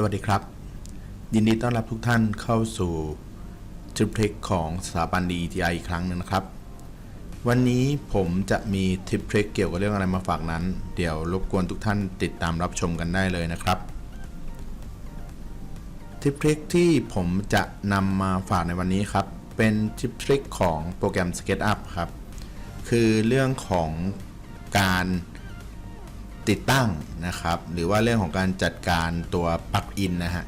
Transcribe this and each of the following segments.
สวัสดีครับ ยินดีต้อนรับทุกท่านเข้าสู่ทริปเทคของสถาบัน DETI อีกครั้งหนึ่งนะครับ วันนี้ผมจะมีทริปเทคเกี่ยวกับเรื่องอะไรมาฝากนั้น เดี๋ยวรบกวนทุกท่านติดตามรับชมกันได้เลยนะครับทริปเทคที่ผมจะนำมาฝากในวันนี้ครับ เป็นทริปเทคของโปรแกรม SketchUp ครับ คือเรื่องของการ ติดตั้งนะครับ หรือว่าเรื่องของการจัดการตัวปลั๊กอินนะฮะ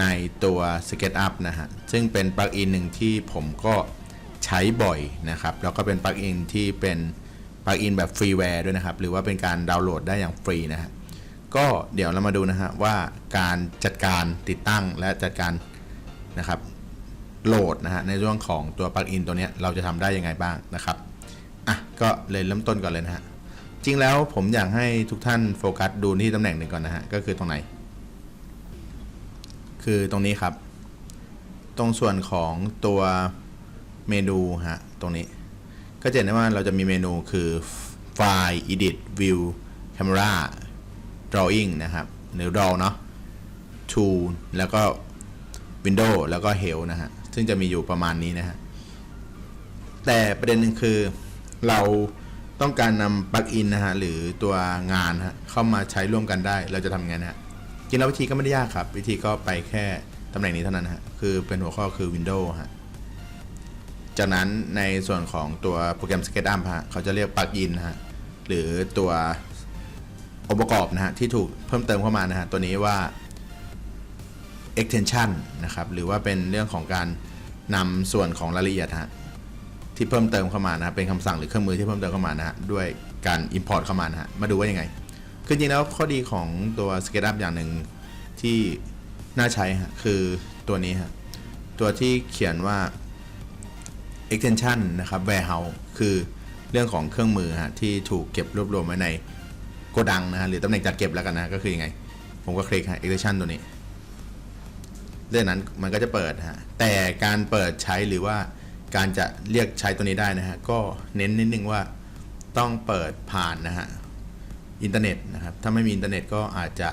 ในตัว SketchUp นะฮะซึ่งเป็นปลั๊กอินหนึ่งที่ผมก็ใช้บ่อยนะครับ แล้วก็เป็นปลั๊กอินที่เป็นปลั๊กอินแบบฟรีแวร์ด้วยนะครับ หรือว่าเป็นการดาวน์โหลดได้อย่างฟรีนะฮะก็เดี๋ยวเรามาดูนะฮะว่าการจัดการติดตั้งและจัดการนะครับโหลดนะฮะในเรื่องของตัวปลั๊กอินตัวนี้เราจะทำได้ยังไงบ้างนะครับอะก็เลยเริ่มต้นก่อนเลยนะฮะ จริงแล้วผมอยากให้ทุกท่านโฟกัสดูที่ตำแหน่งหนึ่งก่อนนะฮะ ก็คือตรงไหน คือตรงนี้ครับ ตรงส่วนของตัวเมนูฮะ ตรงนี้ ก็จะเห็นได้ว่าเราจะมีเมนูคือไฟล์ edit view camera drawing นะครับ หรือ draw เนาะ tool แล้วก็ window แล้วก็ help นะฮะ ซึ่งจะมีอยู่ประมาณนี้นะฮะ แต่ประเด็นหนึ่งคือเรา ต้องการนำปลั๊กอินนะฮะหรือตัวงานฮะเข้ามาใช้ร่วมกันได้ เราจะทำยังไงนะฮะจริงแล้ววิธีก็ไม่ได้ยากครับ วิธีก็ไปแค่ตำแหน่งนี้เท่านั้นฮะคือเป็นหัวข้อคือ Windows ฮะจากนั้นในส่วนของตัวโปรแกรม SketchUp ฮะเขาจะเรียกปลั๊กอินฮะหรือตัวองค์ประกอบนะฮะที่ถูกเพิ่มเติมเข้ามานะฮะตัวนี้ว่า extension นะครับหรือว่าเป็นเรื่องของการนำส่วนของรายละเอียดฮะ ที่เพิ่มเติมเข้ามานะเป็นคำสั่งหรือเครื่องมือที่เพิ่มเติมเข้ามานะฮะด้วยการ Import เข้ามานะฮะมาดูว่ายังไงคือจริงแล้วข้อดีของตัว SketchUp อย่างหนึ่งที่น่าใช้ฮะคือตัวนี้ฮะตัวที่เขียนว่า extension นะครับ warehouse คือเรื่องของเครื่องมือฮะที่ถูกเก็บรวบรวมไว้ในโกดังนะฮะหรือตำแหน่งจัดเก็บแล้วกันนะก็คือยังไง ผมก็คลิกฮะ extension ตัวนี้เรื่องนั้นมันก็จะเปิดฮะแต่การเปิดใช้หรือว่า การจะเรียกใช้ตัวนี้ได้นะฮะก็เน้นนิดนึงว่าต้องเปิดผ่านนะฮะอินเทอร์เน็ตนะครับถ้าไม่มีอินเทอร์เน็ตก็อาจจะ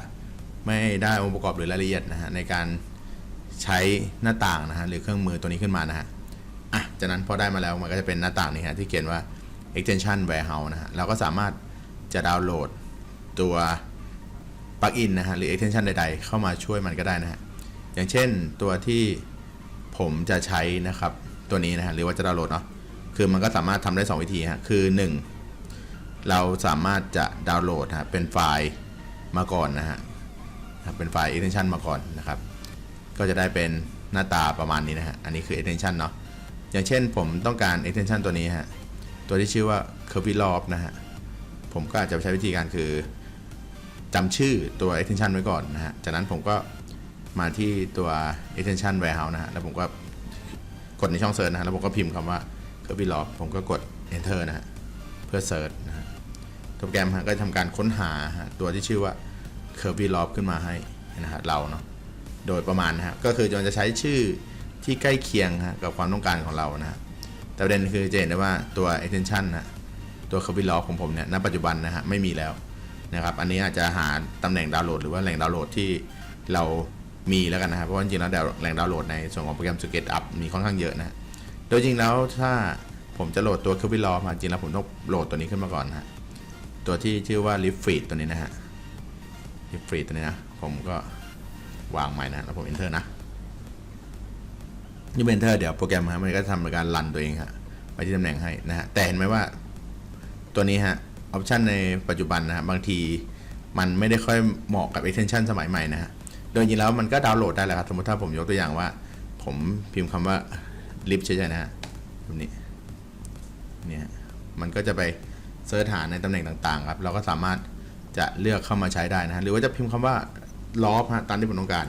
ไม่ได้องค์ประกอบหรือรายละเอียดนะฮะในการใช้หน้าต่างนะฮะหรือเครื่องมือตัวนี้ขึ้นมานะฮะอะจากนั้นพอได้มาแล้วมันก็จะเป็นหน้าต่างนี้ฮะที่เขียนว่า extension warehouse นะฮะเราก็สามารถจะดาวน์โหลดตัวปลั๊กอินนะฮะหรือ extension ใด ๆ เข้ามาช่วยมันก็ได้นะฮะอย่างเช่นตัวที่ผมจะใช้นะครับ ตัวนี้นะฮะหรือว่าจะดาวน์โหลดเนาะคือมันก็สามารถทำได้ 2 วิธีฮะคือ 1 เราสามารถจะดาวน์โหลดฮะเป็นไฟล์มาก่อนนะฮะเป็นไฟล์ extension มาก่อนนะครับ ก็จะได้เป็นหน้าตาประมาณนี้นะฮะอันนี้คือ extension เนาะอย่างเช่นผมต้องการ extension ตัวนี้ฮะตัวที่ชื่อว่า curvy lob นะฮะผมก็อาจจะใช้วิธีการคือจำชื่อตัว extension ไว้ก่อนนะฮะจากนั้นผมก็มาที่ตัว extension warehouse นะฮะแล้วผมก็ กดในช่อง search นะฮะแล้วผมก็พิมพ์คำว่า Kirby Loft ผมก็กด enter นะฮะเพื่อ search นะฮะโปรแกรมก็ทำการค้นหาตัวที่ชื่อว่า Kirby Loft ขึ้นมาให้นะฮะเราเนาะโดยประมาณนะฮะก็คือจะใช้ชื่อที่ใกล้เคียงฮะกับความต้องการของเรานะฮะแต่ประเด็นคือจะเห็นได้ว่าตัว extension นะตัว Kirby Loft ของผมเนี่ยณปัจจุบันนะฮะไม่มีแล้วนะครับอันนี้อาจจะหาตำแหน่งดาวน์โหลด หรือว่าแหล่งดาวน์โหลดที่เรา มีแล้วกันนะครับเพราะว่าจริงแล้วแหล่งดาวน์โหลดในส่วนของโปรแกรม SketchUp มีค่อนข้างเยอะนะโดยจริงแล้วถ้าผมจะโหลดตัว c u b i l o มาจริงแล้วผมต้องโหลดตัวนี้ขึ้นมาก่อนนะตัวที่ชื่อว่า l i f f e e d ตัวนี้นะฮะ l i f f e e d ตัวนี้นะผมก็วางใหม่นะแล้วผม enter นะนี่เป็น enter เดี๋ยวโปรแกรมฮะมันก็จะทำการรันตัวเองฮะไปที่ตำแหน่งให้นะฮะแต่เห็นไหมว่าตัวนี้ฮะออปชันในปัจจุบันนะฮะบางทีมันไม่ได้ค่อยเหมาะกับ extension สมัยใหม่นะฮะ โดยจริงแล้วมันก็ดาวน์โหลดได้แหละครับ สมมติถ้าผมยกตัวอย่างว่า ผมพิมพ์คำว่า lip ใช่ไหมนะฮะแบบนี้เนี่ยมันก็จะไปเสิร์ชหาในตำแหน่งต่างๆครับ เราก็สามารถจะเลือกเข้ามาใช้ได้นะฮะหรือว่าจะพิมพ์คำว่า loft ฮะตามที่ผมต้องการ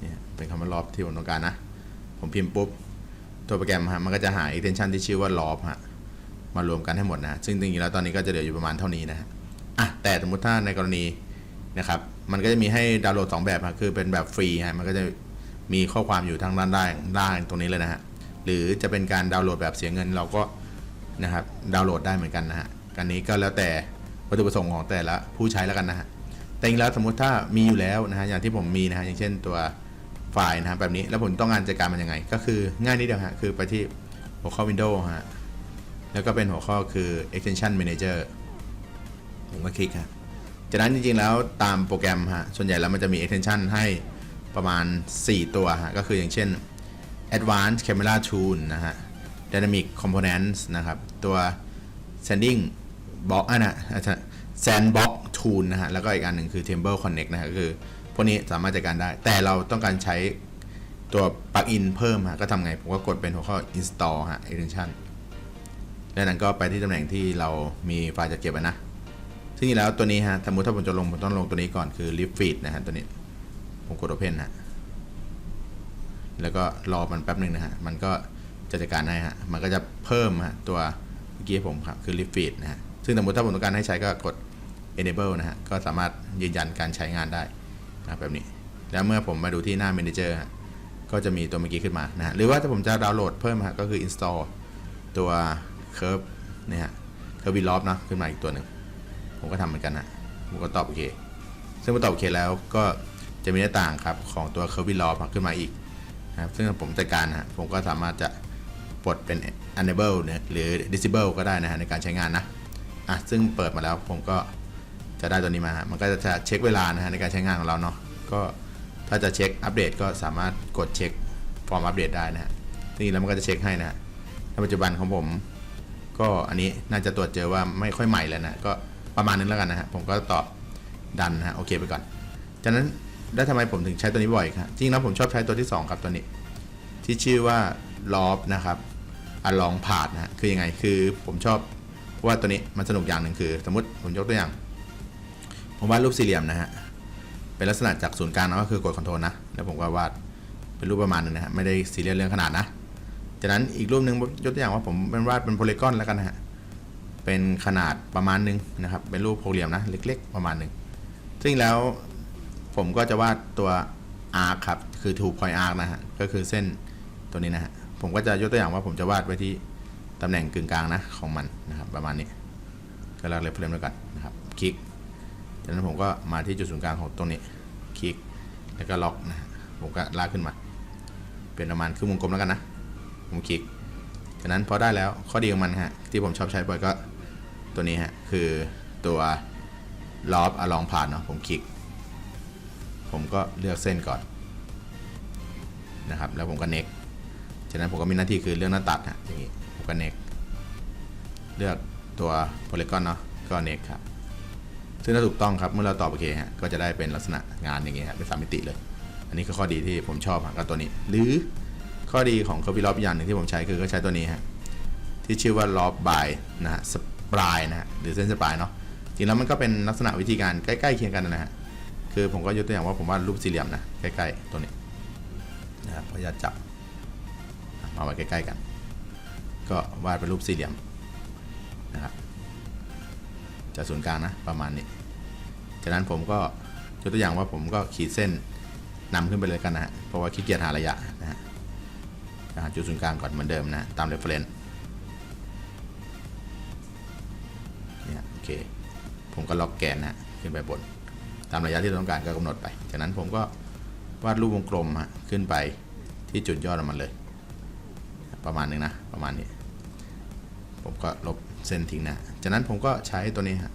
เนี่ยเป็นคำว่า loft ที่ผมต้องการนะ ผมพิมพ์ปุ๊บตัวโปรแกรมฮะมันก็จะหา extension ที่ชื่อว่า loft ฮะมารวมกันให้หมดนะ ซึ่งจริงๆแล้วตอนนี้ก็จะเหลืออยู่ประมาณเท่านี้นะฮะอะแต่สมมติถ้าในกรณี นะครับ มันก็จะมีให้ดาวน์โหลด 2 แบบครคือเป็นแบบฟรีฮะมันก็จะมีข้อความอยู่ทางด้านด้านด้านตรงนี้เลยนะฮะหรือจะเป็นการดาวน์โหลดแบบเสียเงินเราก็นะครับดาวน์โหลดได้เหมือนกันนะฮะกันนี้ก็แล้วแต่วัตถุประสงค์ของแต่ละผู้ใช้แล้วกันนะฮะแต่จริงแล้วสมมติถ้ามีอยู่แล้วนะฮะอย่างที่ผมมีนะฮะอย่างเช่นตัวไฟล์นะฮะแบบนี้แล้วผมต้องการจัดการมันยังไง ก็คือง่ายนิดเดียวฮะคือไปที่หัวข้อ Windows ฮะแล้วก็เป็นหัวข้อคือ extension manager ผมก็คลิกฮะ จากนั้นจริงๆแล้วตามโปรแกรมฮะส่วนใหญ่แล้วมันจะมี extension ให้ประมาณ 4 ตัวฮะก็คืออย่างเช่น advanced camera tool นะฮะ dynamic components นะครับ ตัว sanding box อะนะ sandbox tool นะฮะ แล้วก็อีกอันหนึ่งคือ timber connect นะฮะก็คือพวกนี้สามารถจัดการได้ แต่เราต้องการใช้ตัว plugin เพิ่มฮะ ก็ทำไง ผมก็กดเป็นหัวข้อ install ฮะ extension แล้วนั้นก็ไปที่ตำแหน่งที่เรามีไฟล์จัดเก็บนะ ซึ่งแล้วตัวนี้ฮะสมมติถ้าผมจะลงผมต้องลงตัวนี้ก่อนคือ lift feed นะฮะตัวนี้ ผมกด open ฮะแล้วก็รอมันแป๊บหนึ่งนะฮะ มันก็จัดการให้ฮะ มันก็จะเพิ่มฮะตัวเมื่อกี้ผมครับคือ lift feed นะฮะ ซึ่งสมมติถ้าผมต้องการให้ใช้ก็กด enable นะฮะ ก็สามารถยืนยันการใช้งานได้นะแบบนี้ แล้วเมื่อผมมาดูที่หน้า manager ฮะก็จะมีตัวเมื่อกี้ขึ้นมานะฮะหรือว่าถ้าผมจะดาวน์โหลดเพิ่มฮะก็คือ install ตัว curve เนี่ยฮะ curve v l o p นะขึ้นมาอีกตัวหนึ่ง ผมก็ทำเหมือนกันนะผมก็ตอบโอเค ซึ่งพอตอบโอเคแล้วก็จะมีหน้าต่างครับของตัว curve v l o p ขึ้นมาอีกนะครับซึ่งผมจัดการนะผมก็สามารถจะปลดเป็น enable เนี่ยหรือ disable ก็ได้นะฮะในการใช้งานนะอะซึ่งเปิดมาแล้วผมก็จะได้ตัวนี้มาฮะมันก็จะเช็คเวลานะฮะในการใช้งานของเราเนาะก็ถ้าจะเช็คอัปเดตก็สามารถกดเช็คฟอร์มอัปเดตได้นะฮะนี่แล้วมันก็จะเช็คให้นะฮะในปัจจุบันของผม ก็อันนี้น่าจะตรวจเจอว่าไม่ค่อยใหม่แล้วนะก็ ประมาณนึงแล้วกันนะฮะผมก็ตอบดันนะฮะโอเคไปก่อน จากนั้นแล้วทำไมผมถึงใช้ตัวนี้บ่อยครับจริงๆแล้วผมชอบใช้ตัวที่ 2 ครับตัวนี้ ที่ชื่อว่าลอฟนะครับอะลองผานนะฮะคือยังไง คือผมชอบว่าตัวนี้มันสนุกอย่างหนึ่งคือ สมมติผมยกตัวอย่าง ผมวาดรูปสี่เหลี่ยมนะฮะ เป็นลักษณะจากศูนย์กลางนะก็คือกดคอนโทรลนะ แล้วผมก็วาดเป็นรูปประมาณนึงนะฮะ ไม่ได้ซีเรียสเรื่องขนาดนะ จากนั้นอีกรูปหนึ่งยกตัวอย่างว่าผมเป็นวาดเป็นโพลีกอนแล้วกันนะฮะ เป็นขนาดประมาณนึงนะครับ เป็นรูปโพเหลี่ยมนะ เล็ก ๆ ประมาณนึง ซึ่งแล้วผมก็จะวาดตัว arc ครับ คือ two point arc นะฮะ ก็คือเส้นตัวนี้นะฮะ ผมก็จะยกตัวอย่างว่าผมจะวาดไว้ที่ตำแหน่งกึ่งกลางนะของมันนะครับ ประมาณนี้ก็ลากเลยเฟรมแล้วกันนะครับ คลิก จากนั้นผมก็มาที่จุดศูนย์กลางของตรงนี้ คลิก แล้วก็ล็อกนะฮะผมก็ลากขึ้นมา เป็นประมาณครึ่งวงกลมแล้วกันนะ ผมคลิกจากนั้นพอได้แล้วข้อดีของมันฮะที่ผมชอบใช้บ่อยก็ ตัวนี้ฮะ คือตัวลอฟอะลองผ่านเนาะผมคลิก ผมก็เลือกเส้นก่อนนะครับ แล้วผมก็เน็กจากนั้นผมก็มีหน้าที่คือเลือกหน้าตัดฮะอย่างนี้ผมก็เน็กเลือกตัวโพลีกอนเนาะก็เน็กครับซึ่งถ้าถูกต้องครับเมื่อเราตอบโอเคฮะก็จะได้เป็นลักษณะงานอย่างเงี้ยฮะเป็นสามมิติเลย อันนี้คือข้อดีที่ผมชอบฮะก็ตัวนี้ หรือข้อดีของเคอร์บิลอฟอย่างหนึ่งที่ผมใช้คือก็ใช้ตัวนี้ฮะที่ชื่อว่าลอฟบายนะฮะสป รายนะฮะหรือเส้นสปรายเนาะจริงแล้วมันก็เป็นลักษณะวิธีการใกล้ๆเคียงกันนะฮะคือผมก็ยกตัวอย่างว่าผมวาดรูปสี่เหลี่ยมนะใกล้ๆตัวนี้นะครับพยายามจับมาไว้ใกล้ๆกัน ก็วาดเป็นรูปสี่เหลี่ยมนะครับจากศูนย์กลางนะประมาณนี้จากนั้นผมก็ยกตัวอย่างว่าผมก็ขีดเส้นนำขึ้นไปเลยกันนะฮะเพราะว่าขี้เกียจหาระยะนะฮะหาจุดศูนย์กลางก่อนเหมือนเดิมนะตามเรฟเฟรนซ์ เนี่ยโอเค ผมก็ล็อกแกนนะฮะขึ้นไปบน ตามระยะที่เราต้องการก็กำหนดไป จากนั้นผมก็วาดรูปวงกลมฮะขึ้นไปที่จุดยอดของมันเลย ประมาณนึงนะ ประมาณนี้ ผมก็ลบเส้นทิ้งนะ จากนั้นผมก็ใช้ตัวนี้ฮะ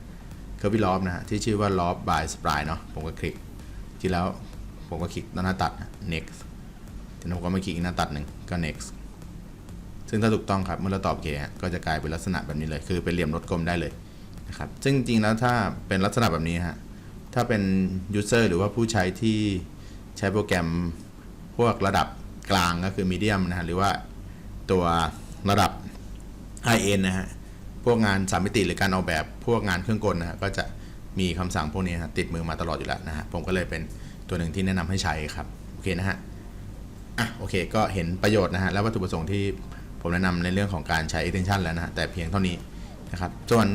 เคอร์บิลอฟนะฮะที่ชื่อว่า loft by spline เนาะผมก็คลิกที่แล้วผมก็คลิกหน้าตัด next จากนั้นผมก็มาคลิกอีกหน้าตัดหนึ่งก็ next ซึ่งถ้าถูกต้องครับเมื่อเราตอบโอเคก็จะกลายเป็นลักษณะแบบนี้เลย คือเป็นเหลี่ยมรถกลมได้เลย นะครับ ซึ่งจริงแล้วถ้าเป็นลักษณะแบบนี้ฮะ ถ้าเป็น user หรือว่าผู้ใช้ที่ใช้โปรแกรมพวกระดับกลางก็คือ medium นะฮะ หรือว่าตัวระดับ i n นะฮะ พวกงานสามมิติหรือการออกแบบพวกงานเครื่องกลนะฮะ ก็จะมีคำสั่งพวกนี้ฮะติดมือมาตลอดอยู่แล้วนะฮะ ผมก็เลยเป็นตัวหนึ่งที่แนะนำให้ใช้ครับ โอเคนะฮะ อะ โอเค ก็เห็นประโยชน์นะฮะ และวัตถุประสงค์ที่ผมแนะนำในเรื่องของการใช้ extension แล้วนะฮะ แต่เพียงเท่านี้นะครับ ส่วน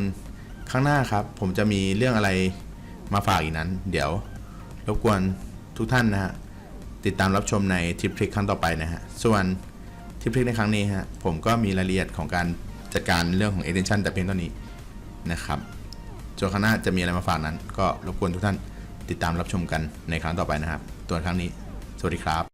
ข้างหน้าครับ ผมจะมีเรื่องอะไรมาฝากอีกนั้น เดี๋ยวรบกวนทุกท่านนะฮะติดตามรับชมในทิปทริคครั้งต่อไปนะฮะส่วนทิปทริคในครั้งนี้ฮะผมก็มีรายละเอียดของการจัดการเรื่องของ extension แต่เพียงเท่านี้นะครับส่วนข้างหน้าจะมีอะไรมาฝากนั้น ก็รบกวนทุกท่านติดตามรับชมกันในครั้งต่อไปนะครับ ตัวครั้งนี้ สวัสดีครับ